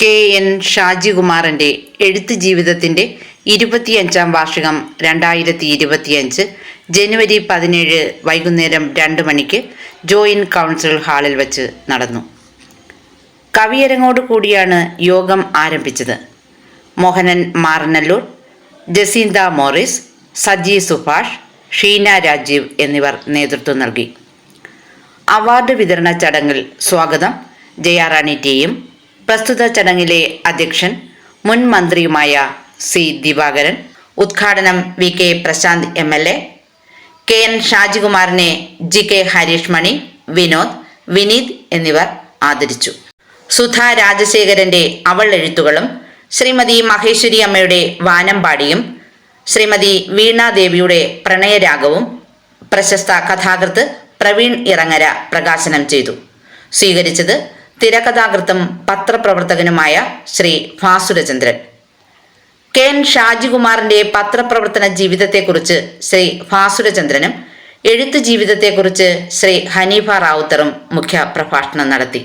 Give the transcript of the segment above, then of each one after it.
K N ഷാജികുമാറിന്റെ എഴുത്ത് ജീവിതത്തിന്റെ ഇരുപത്തിയഞ്ചാം വാർഷികം രണ്ടായിരത്തി ഇരുപത്തിയഞ്ച് ജനുവരി പതിനേഴ് വൈകുന്നേരം രണ്ട് മണിക്ക് ജോയിൻ കൗൺസിൽ ഹാളിൽ വച്ച് നടന്നു. കവിയരങ്ങോട് കൂടിയാണ് യോഗം ആരംഭിച്ചത്. മോഹനൻ മാറനല്ലൂർ ജസീന്ത മോറിസ് സജി സുഭാഷ് ഷീന രാജീവ് എന്നിവർ നേതൃത്വം നൽകി. അവാർഡ് വിതരണ ചടങ്ങിൽ സ്വാഗതം. ജയാറാണി ടിയും പ്രസ്തുത ചടങ്ങിലെ അധ്യക്ഷൻ മുൻ മന്ത്രിയുമായ സി ദിവാകരൻ ഉദ്ഘാടനം V K Prashanth M L A K N ഷാജികുമാറിനെ G K Harish Mani Vinod Vineeth എന്നിവർ ആദരിച്ചു. സുധ രാജശേഖരന്റെ അവൾ എഴുത്തുകളും ശ്രീമതി മഹേശ്വരി അമ്മയുടെ വാനമ്പാടിയും ശ്രീമതി വീണാദേവിയുടെ പ്രണയരാഗവും പ്രശസ്ത കഥാകൃത്ത് പ്രവീൺ ഇറങ്ങര പ്രകാശനം ചെയ്തു. സ്വീകരിച്ചത് തിരക്കഥാകൃത്തും പത്രപ്രവർത്തകനുമായ ശ്രീ ഭാസുരചന്ദ്രൻ. കെ എൻ ഷാജികുമാറിന്റെ പത്രപ്രവർത്തന ജീവിതത്തെക്കുറിച്ച് ശ്രീ ഭാസുരചന്ദ്രനും എഴുത്ത് ജീവിതത്തെക്കുറിച്ച് ശ്രീ ഹനീഫ റാവുത്തറും മുഖ്യ പ്രഭാഷണം നടത്തി.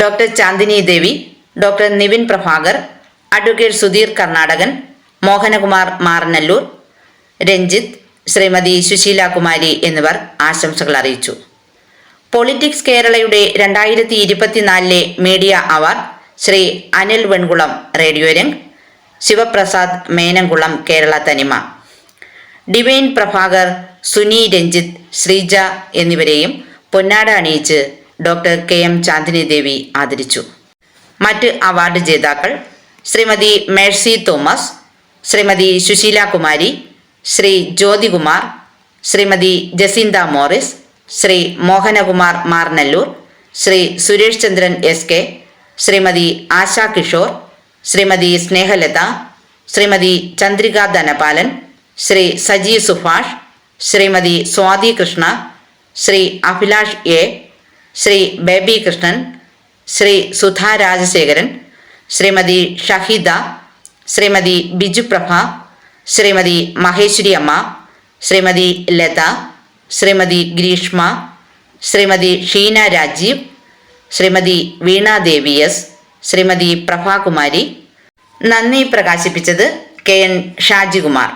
Doctor Chandini Devi doctor Nivin Prabhakar advocate Sudheer Karnatakan Mohanakumar Maranallur Ranjith Shrimathi Susheela Kumari എന്നിവർ ആശംസകൾ അറിയിച്ചു. പൊളിറ്റിക്സ് കേരളയുടെ രണ്ടായിരത്തി ഇരുപത്തിനാലിലെ media award Shri Anil Venkulam radio Rang Shivaprasad Menamkulam Kerala Thanima divine Prabhakar Suni Ranjith Sreeja എന്നിവരെയും പൊന്നാട അണിയിച്ച് doctor K M Chandini Devi ആദരിച്ചു. മറ്റ് അവാർഡ് ജേതാക്കൾ Shrimathi Mercy Thomas Shrimathi Susheela Kumari Shri Jyothikumar Shrimathi Jaseentha Morris Shri Mohanakumar Maranallur Shri Suresh Chandran S K Shrimathi Asha Kishore Shrimathi Snehalatha Shrimathi Chandrika Dhanapalan Shri Saji Subhash Shrimathi Swathi Krishna Shri Abhilash A Shri Baby Krishnan Shri Sudha Rajasekharan Shrimathi Shahida Shrimathi Bijuprabha Shrimathi Maheswari Amma Shrimathi Latha Shrimathi Greeshma Shrimathi Sheena Rajeev Shrimathi Veenadevi S Shrimathi Prabhakumari. നന്ദി പ്രകാശിപ്പിച്ചത് K N Shajikumar.